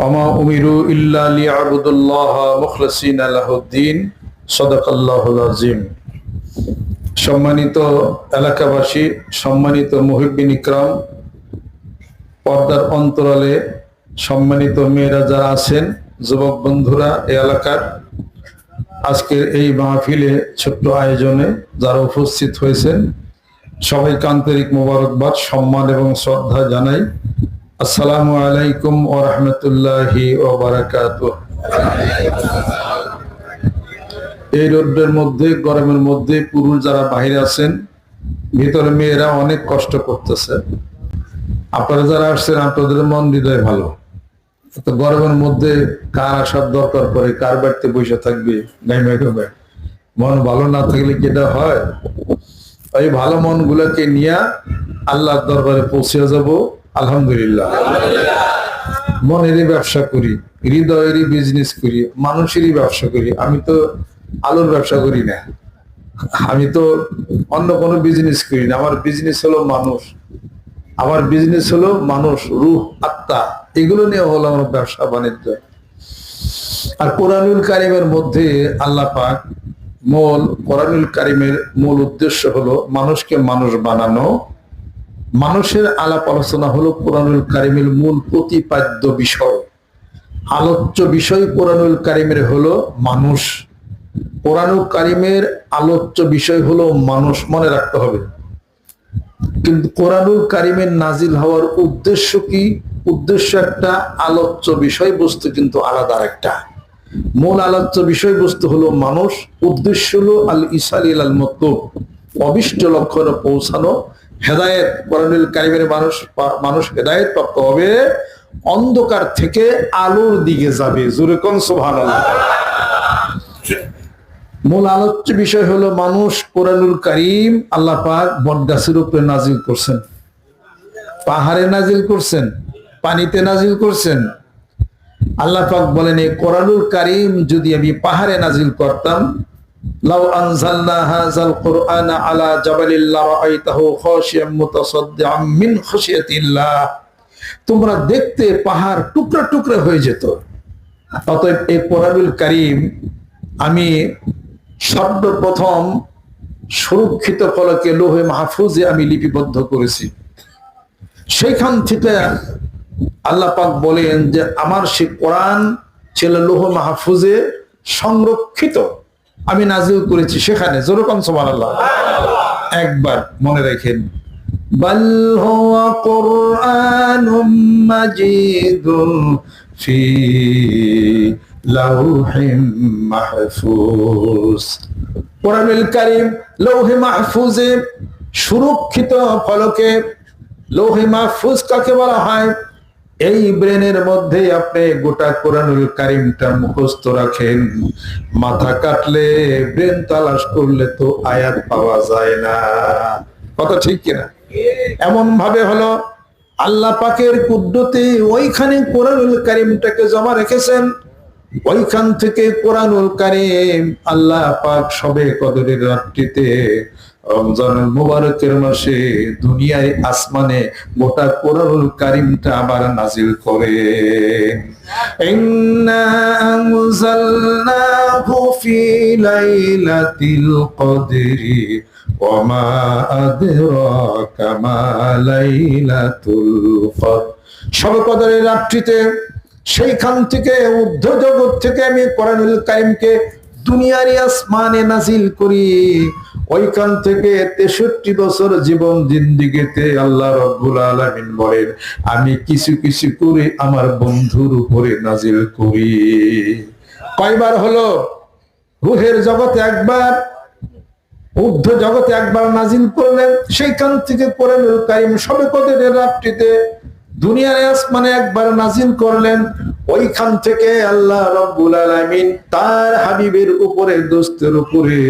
অমা উমিরু ইল্লা লিয়াবুদুল্লাহ মুখলসিন আলাহদ্দিন সদাকাল্লাহ আজিম সম্মানিত এলাকাবাসী, সম্মানিত মুহিবিন ইকরাম, পর্দার অন্তরালে সম্মানিত মেয়েরা যারা আছেন, যুবক বন্ধুরা এ এলাকার, আজকের এই মাহফিলে ছোট্ট আয়োজনে যারা উপস্থিত হয়েছেন, সবাইকে আন্তরিক মোবারকবাদ, সম্মান এবং শ্রদ্ধা জানাই। আসসালামু আলাইকুম ও রহমতুল্লাহি এই রোডের মধ্যে, গরমের মধ্যে পুরুষ যারা বাইরে আছেন, ভিতরে মেয়েরা অনেক কষ্ট করতেছে। আপনারা যারা আসছেন, আপনাদের মন হৃদয় ভালো। তো গরমের মধ্যে কার আসার দরকার পড়ে? কার বাড়িতে বসে থাকবে? মন ভালো না থাকলে কি এটা হয়? এই ভালো মন গুলাকে নিয়ে আল্লাহর দরবারে পৌঁছে যাব। আলহামদুলিল্লাহ। মনেরই ব্যবসা করি, হৃদয়েরই বিজনেস করি, মানুষেরই ব্যবসা করি। আমি তো আলুর ব্যবসা করি না। আমি তো অন্য কোনো বিজনেস করি না। আমার বিজনেস হলো মানুষ। আমার বিজনেস হলো মানুষ, রূহ, আত্মা। এগুলো নিয়ে হলো আমার ব্যবসা বাণিজ্য। আর কোরআনুল কারিমের মধ্যে আল্লাহ পাক মূল, কোরআনুল কারিমের মূল উদ্দেশ্য হলো মানুষকে মানুষ বানানো। মানুষের আলাপ আলোচনা হলো কোরআনুল কারিমের মূল প্রতিপাদ্য বিষয়। আলোচ্য বিষয় কোরআনুল কারিমের হলো মানুষ। কোরআনুল কারিমের আলোচ্য বিষয় হলো মানুষ, মনে রাখতে হবে। কিন্তু কোরআনুল কারিমের নাজিল হওয়ার উদ্দেশ্য কি? উদ্দেশ্য একটা আলোচ্য বিষয়বস্তু কিন্তু আলাদা একটা মূল আলোচ্য বিষয়বস্তু হলো মানুষ। উদ্দেশ্য হলো আল ইসাল আল মতলুব অবিষ্ট লক্ষণে পৌঁছানো। হেদায়েত কোরআনুল কারিমের মানুষ মানুষ হেদায়েত প্রাপ্ত হবে, অন্ধকার থেকে আলোর দিকে যাবে। জোরে কোন সুবহানাল্লাহ? মূল আলোচ্য বিষয় হলো মানুষ কোরআনুল করিম আল্লাহ পাক উপরে নাজিল করছেন। পাহাড়ে নাজিল করছেন, পানিতে নাজিল করছেন। আল্লাহ পাক বলেন, এই কোরআনুল করিম যদি আমি পাহাড়ে নাজিল করতাম লাউ আনজালনা হাযাল কুরআন আলা জাবালিল লারাআইতাহু খাশিয়াম মুতাসাদ্দিআম মিন খাশিয়াতিল্লাহ। তোমরা দেখতে পাহাড় টুকরা টুকরা হয়ে যেত। অতএব এই কোরআনুল করিম আমি সর্বপ্রথম সুরক্ষিত ফলকে লোহে মাহফুজে আমি লিপিবদ্ধ করেছি। সেইখান থেকে আল্লাহ পাক বলেন যে, আমার সে কোরআন ছিল লোহ মাহফুজে সংরক্ষিত। আমি নাজিল করেছি সেখানে যেরকম সমান আল্লাহ একবার মনে রাখেন بل هو قرآن مجيد في لوح محفوظ কোরআনুল কারীম লৌহে মাহফুজে সুরক্ষিত ফলকে লৌহে মাহফুজ কাকে বলা হয় এই ব্রেনের মধ্যে আপনি গোটা কোরআনুল কারিমটা মুখস্থ রাখেন। মাথা কাটলে, ব্রেন তালাশ করলে তো আয়াত পাওয়া যায় না। কথা ঠিক কিনা? এমন ভাবে হলো, আল্লাহ পাকের কুদ্দতে ওইখানে কোরআনুল কারিমটাকে জমা রেখেছেন। ওইখান থেকে কোরআনুল কারিম আল্লাহ পাক সবে কদরের রাত্রিতে রমজান মুবারকের মাসে দুনিয়ায় আসমানে গোটা কোরআনুল কারিমটা আবার নাজিল করে। রাত্রিতে সেইখান থেকে ঊর্ধ্ব জগৎ থেকে আমি কোরআনুল কারিমকে দুনিয়ার আসমানে নাজিল করি। ওইখান থেকে তেষট্টি বছর জীবন জিন্দিগিতে আল্লাহ রব্বুল আলমিন বলেন, আমি কিছু কিছু করে আমার বন্ধুর উপরে নাজিল করি। কয়বার হলো? রুহের জগতে একবার ঊর্ধ্ব জগতে একবার নাজিল করলেন। সেইখান থেকে কোরআনুল কারিম সবে কদের রাত্রিতে দুনিয়ার আসমানে একবার নাজিল করলেন। ওইখান থেকে আল্লাহ রব্বুল আলামিন তার হাবিবের উপরে, দোস্তের উপরে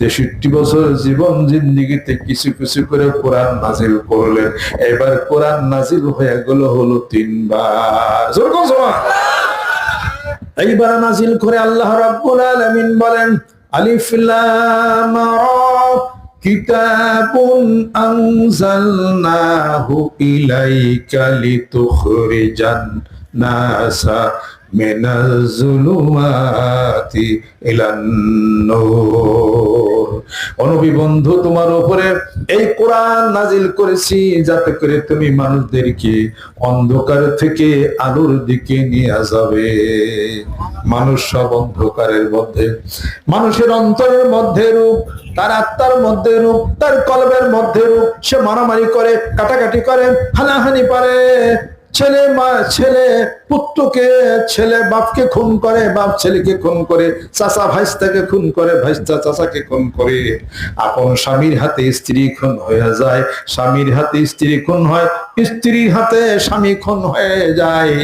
তেষট্টি বছর জীবন জিন্দিগিতে কিছু কিছু করে কোরআন নাজিল করলেন। এবার কোরআন নাজিল হয়ে গেল হলো তিনবার। এইবার নাজিল করে আল্লাহ রাব্বুল আলামিন বলেন, আলিফ লাম কিতাবুন আনজালনাহু ইলাইকা লিতুখরিজান নাসা মিনাল জুলুমাতি ইলান নূর অনবী বন্ধু, তোমার উপরে এই কোরআন নাজিল করেছি যাতে করে তুমি মানুষদেরকে অন্ধকার থেকে আলোর দিকে নিয়ে যাবে। মানুষ সব অন্ধকারের মধ্যে। মানুষের অন্তরের মধ্যে রূপ, তার আত্মার মধ্যে রূপ, তার কলবের মধ্যে রূপ, সে মারামারি করে, কাটাকাটি করে, হানাহানি পারে ছেলে মা, ছেলে পুত্রকে, ছেলে বাপকে খুন করে, বাপ ছেলেকে খুন করে, চাচা ভাইস্তাকে খুন করে, ভাইস্তা চাচাকে খুন করে। আপন স্বামীর হাতে স্ত্রী খুন হয়ে যায়, স্বামীর হাতে স্ত্রী খুন হয়, স্ত্রীর হাতে স্বামী খুন হয়ে যায়।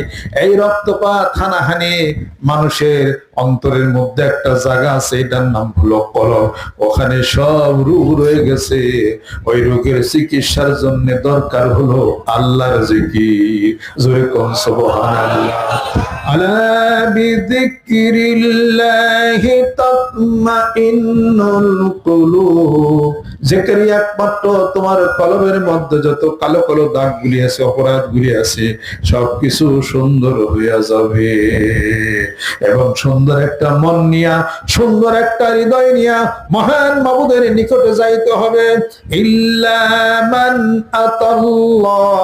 এই রক্তপাত, হানাহানি মানুষের অন্তরের মধ্যে একটা জায়গা আছে, এটার নাম হলো কলম ওখানে সব রোগ রয়ে গেছে। ওই রোগের চিকিৎসার জন্য দরকার হলো আল্লাহর জিকির। জোরে কোন সুবহানাল্লাহ। আলা বিযিকরিল্লাহি তাতমাইন্নুল কুলুব। জিকিরই একমাত্র তোমার কলমের মধ্যে যত কালো কালো দাগগুলি আছে, অপরাধগুলি আছে, সবকিছু সুন্দর হইয়া যাবে। এবং সুন্দর একটা মন নিয়া, সুন্দর একটা হৃদয় নিয়া মহান মাবুদের নিকটে যাইতে হবে। ইল্লামান আতাল্লাহ। বিকলবিন সালিম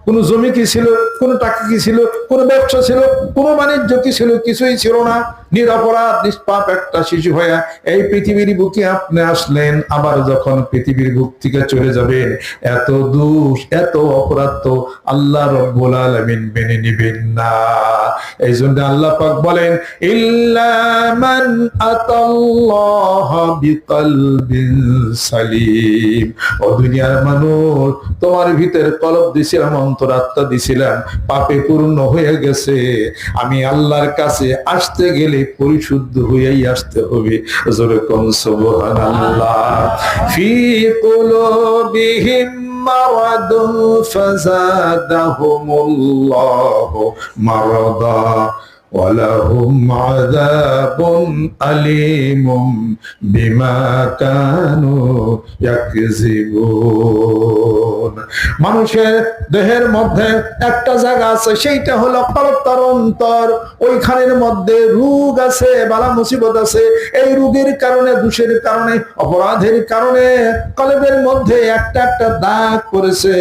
কোন জমি কি ছিল, কোন টাকা কি ছিল, কোন ব্যবসা ছিল, কোন বাণিজ্য কি ছিল, কিছুই ছিল না। নিরপরাধ, নিষ্পাপ একটা শিশু হইয়া এই পৃথিবীর বুকে আপনি আসলেন, আবার যখন পৃথিবীর বুক থেকে চলে যাবেন, এত দোষ, এত অপরাধ তো আল্লাহ রব্বুল আলামিন মেনে নিবেন না। এই জন্য আল্লাহ পাক বলেন ইল্লামান আতাল্লাহ বিকলবিন সালিম। ও দুনিয়ার মানুষ, তোমার ভিতরে কলব দিছিলাম অন্তরাত্মা দিছিলাম পাপে পূর্ণ হয়ে গেছে আমি আল্লাহর কাছে আসতে গেলে পরিশুদ্ধ হয়েই আসতে হবে জোরে কোন সুবহানাল্লাহ ফি কুলুবিহিম مرض فزادهم الله مرضا ولهم عذاب أليم بما كانوا يكذبون মানুষের দেহের মধ্যে একটা জায়গা আছে সেইটা হলো কলব তার অন্তর ওইখানের মধ্যে রোগ আছে বালা মুসিবত আছে এই রোগের কারণে দোষের কারণে অপরাধের কারণে কলবের মধ্যে একটা একটা দাগ পড়েছে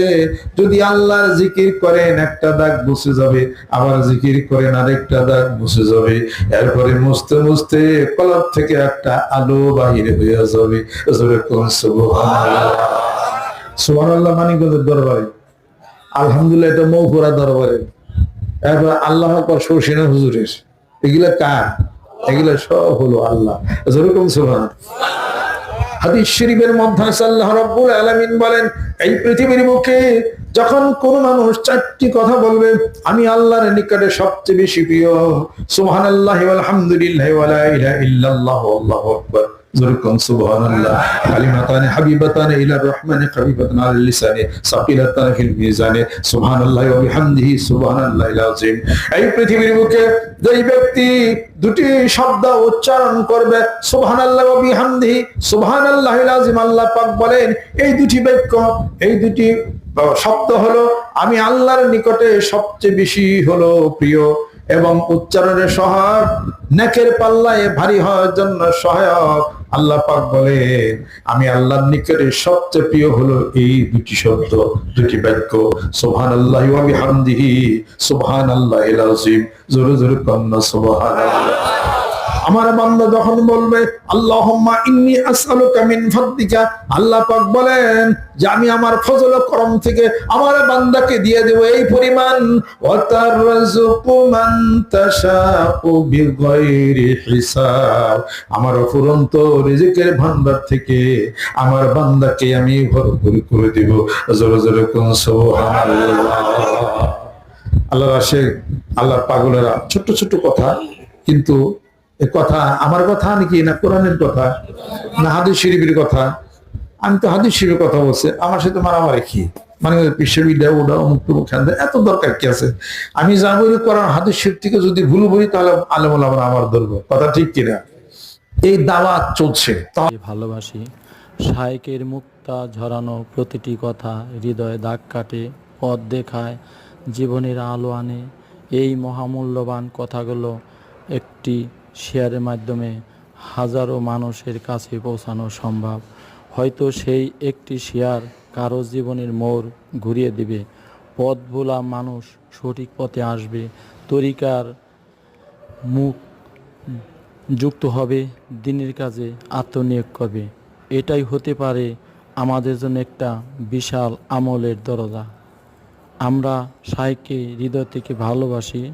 যদি আল্লাহর জিকির করেন একটা দাগ বসে যাবে আবার জিকির করেন আরেকটা দাগ বসে যাবে। এরপরে মুছতে মুছতে কলব থেকে একটা আলো বাহির হয়ে যাবে। সুবহানাল্লাহ। সুবহানাল্লাহ মানিকগঞ্জের দরবারে? আলহামদুলিল্লাহ এটা দরবারে। এরপর আল্লাহ হুজুরের। এগুলা কার? এগুলা সব হলো আল্লাহ। যেরকম হাদিস শরীফের মধ্যে আল্লাহ রাব্বুল আলামিন বলেন এই পৃথিবীর মুখে যখন কোন মানুষ চারটি কথা বলবে, আমি আল্লাহর নিকটে সবচেয়ে বেশি প্রিয়। সুহান আল্লাহ আলহামদুলিল্লাহ আল্লাহ ইলাহা আকবার জোরকম সুবহানাল্লাহ কালিমাতান হাবিবাতান ইলা রহমানি হাবিবাতান আলা লিসানি সাকিলাতান ফিল মিজানে সুবহানাল্লাহি ওয়া বিহামদিহি সুবহানাল্লাহিল আযীম এই পৃথিবীর যেই ব্যক্তি দুটি শব্দ উচ্চারণ করবে সুবহানাল্লাহ ওয়া বিহামদিহি সুবহানাল্লাহিল আল্লাহ পাক বলেন, এই দুটি বাক্য, এই দুটি শব্দ হলো, আমি আল্লাহর নিকটে সবচেয়ে বেশি হলো প্রিয় এবং উচ্চারণের সহায়ক, নেকের পাল্লায় ভারী হওয়ার জন্য সহায়ক। আল্লাহ পাক বলেন, আমি আল্লাহর নিকটে সবচেয়ে প্রিয় হলো এই দুটি শব্দ, দুটি বাক্য সুবহান আল্লাহ বিহামদিহি সুবহান আল্লাহ জোরে জোরে কন্যা সুবহান আমার বান্দা যখন বলবে আল্লাহ ইন্নি আসআলুকা মিন ফাদলিকা, আল্লাহ পাক বলেন যে, আমি আমার ফজল করম থেকে আমার বান্দাকে দিয়ে দেব এই পরিমাণ। ওয়া তারযুকু মান তাশাউ বিগাইরি হিসাব, আমার অফুরন্ত রিজিকের ভান্ডার থেকে আমার বান্দাকে আমি ভরপুর করে দেব। জোরে জোরে কোন সুবহানাল্লাহ। আল্লাহর আশেক আল্লাহর পাগলেরা, ছোট্ট ছোট্ট কথা, কিন্তু কথা আমার কথা নাকি? না কোরআনের কথা? না হাদিস শরীফের কথা? আমি তো হাদিস শরীফের কথা বলছি। আমার সাথে মারামারি কি? মানে বিশ্ববিদ্যালয় ওটা অমুক তমুক এত দরকার কি আছে? আমি যা বলি করার হাতের শিব থেকে যদি ভুল বলি তাহলে আলেমুল আমরা আমার ধরবো। কথা ঠিক কিনা? এই দাওয়াত চলছে। ভালোবাসি, শায়কের মুক্তা ঝরানো প্রতিটি কথা হৃদয়ে দাগ কাটে, পথ দেখায়, জীবনের আলো আনে। এই মহামূল্যবান কথাগুলো একটি শেয়ারের মাধ্যমে হাজারো মানুষের কাছে পৌঁছানো সম্ভব। হয়তো সেই একটি শেয়ার কারও জীবনের মোড় ঘুরিয়ে দিবে। পথ ভোলা মানুষ সঠিক পথে আসবে। তরিকার মুখ যুক্ত হবে, দিনের কাজে আত্মনিয়োগ করবে। এটাই হতে পারে আমাদের জন্য একটা বিশাল আমলের দরজা। আমরা সাইকে হৃদয় থেকে ভালোবাসি।